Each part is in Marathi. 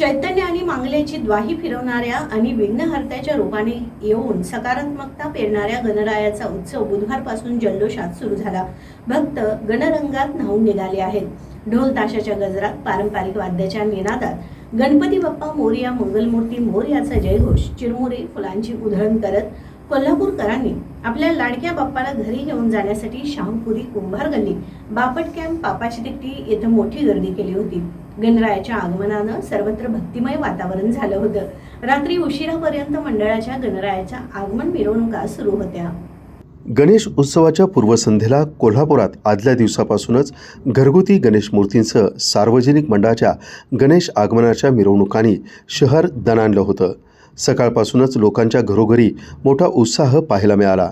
चैतन्य आणि मांगल्याची द्वाही फिरवणाऱ्या आणि विघ्नहर्त्याच्या रूपाने येऊन सकारात्मकता पेरणाऱ्या गणरायाचा उत्सव बुधवारपासून जल्लोषात सुरू झाला. भक्त गणरंगात न्हावून निघाले आहेत. ढोल ताशाच्या गजरात पारंपरिक वाद्याच्या निनादात गणपती बाप्पा मोरया मंगलमूर्ती मोरयाचा जयघोष चिरमुरे फुलांची उधळण करत कोल्हापूरकरांनी आपल्या लाडक्या बाप्पाला घरी घेऊन जाण्यासाठी शाहूपुरी कुंभार गल्ली बापट कॅम्प पापाची तिकटी येथे मोठी गर्दी केली होती. गणरायाच्या आगमनानं सर्वत्र भक्तिमय वातावरण झालं होतं. रात्री उशिरापर्यंत मंडळाच्या गणरायाच्या आगमन मिरवणुका सुरू होत्या. गणेश उत्सवाच्या पूर्वसंध्येला कोल्हापुरात आदल्या दिवसापासूनच घरगुती गणेश मूर्तींसह सार्वजनिक मंडळाच्या गणेश आगमनाच्या मिरवणुकांनी शहर दणाणलं होतं. सकाळपासूनच लोकांच्या घरोघरी मोठा उत्साह पाहायला मिळाला.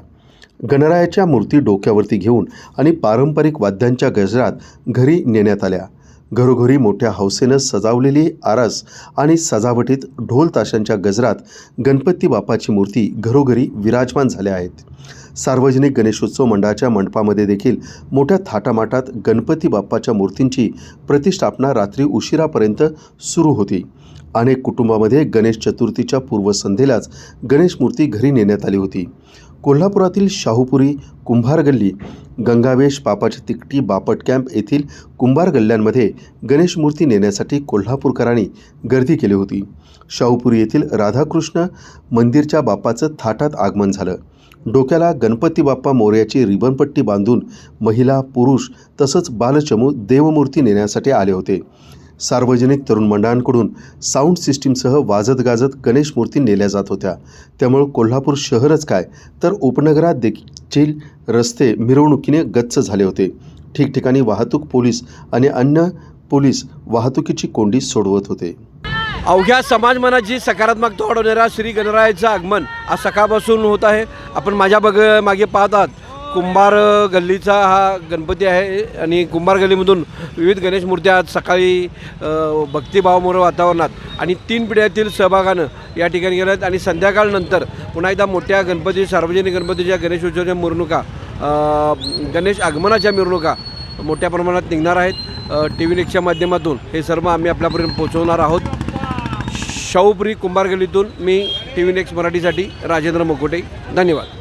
गणरायाच्या मूर्ती डोक्यावरती घेऊन आणि पारंपरिक वाद्यांच्या गजरात घरी नेण्यात आल्या. घरोघरी मोठ्या हौसेनं सजावलेली आरस आणि सजावटीत ढोल ताशांच्या गजरात गणपती बाप्पाची मूर्ती घरोघरी विराजमान झाल्या आहेत. सार्वजनिक गणेशोत्सव मंडळाच्या मंडपामध्ये देखील मोठ्या थाटामाटात गणपती बाप्पाच्या मूर्तींची प्रतिष्ठापना रात्री उशिरापर्यंत सुरू होती. अनेक कुटुंबामध्ये गणेश चतुर्थीच्या पूर्वसंध्येलाच गणेश मूर्ती घरी नेण्यात आली होती. कोल्हापुरातील शाहूपुरी कुंभार गल्ली गंगावेश पापाची तिकटी बापट कॅम्प येथील कुंभार गल्ल्यांमध्ये गणेश मूर्ती नेण्यासाठी कोल्हापूरकरांनी गर्दी केली होती. शाहूपुरी येथील राधाकृष्ण मंदिरच्या बाप्पाचं थाटात आगमन झालं. डोक्याला गणपती बाप्पा मोर्याची रिबनपट्टी बांधून महिला पुरुष तसंच बालचमू देवमूर्ती नेण्यासाठी आले होते. सार्वजनिक तरुण मंडळांकडून साऊंड सिस्टीमसह वाजत गाजत गणेश मूर्ती नेल्या जात होत्या. त्यामुळं कोल्हापूर शहरच काय तर उपनगरात देखील रस्ते मिरवणुकीने गच्च झाले होते. ठिकठिकाणी वाहतूक पोलीस आणि अन्य पोलीस वाहतुकीची कोंडी सोडवत होते. अवघ्या समाज मनाची सकारात्मकता वाढवणाऱ्या श्री गणरायाचं आगमन आज सकाळपासून होत आहे. आपण माझ्या बघ मागे पाहत आहात कुंभार गल्लीचा हा गणपती आहे आणि कुंभार गल्लीमधून विविध गणेश मूर्त्या आज सकाळी अ, वातावरणात आणि तीन पिढ्यातील सहभागानं या ठिकाणी गेल्या आहेत. आणि संध्याकाळनंतर पुन्हा एकदा मोठ्या गणपती सार्वजनिक गणपतीच्या गणेशोत्सवाच्या मिरवणुका मिरणुका गणेश आगमनाच्या मिरवणुका मोठ्या प्रमाणात निघणार आहेत. टी व्ही नेक्सच्या माध्यमातून हे सर्व आम्ही आपल्यापर्यंत पोहोचवणार आहोत. शाहूपुरी कुंभारगलीतून मी टी व्ही नेक्स्ट मराठीसाठी राजेंद्र मुकुटे. धन्यवाद.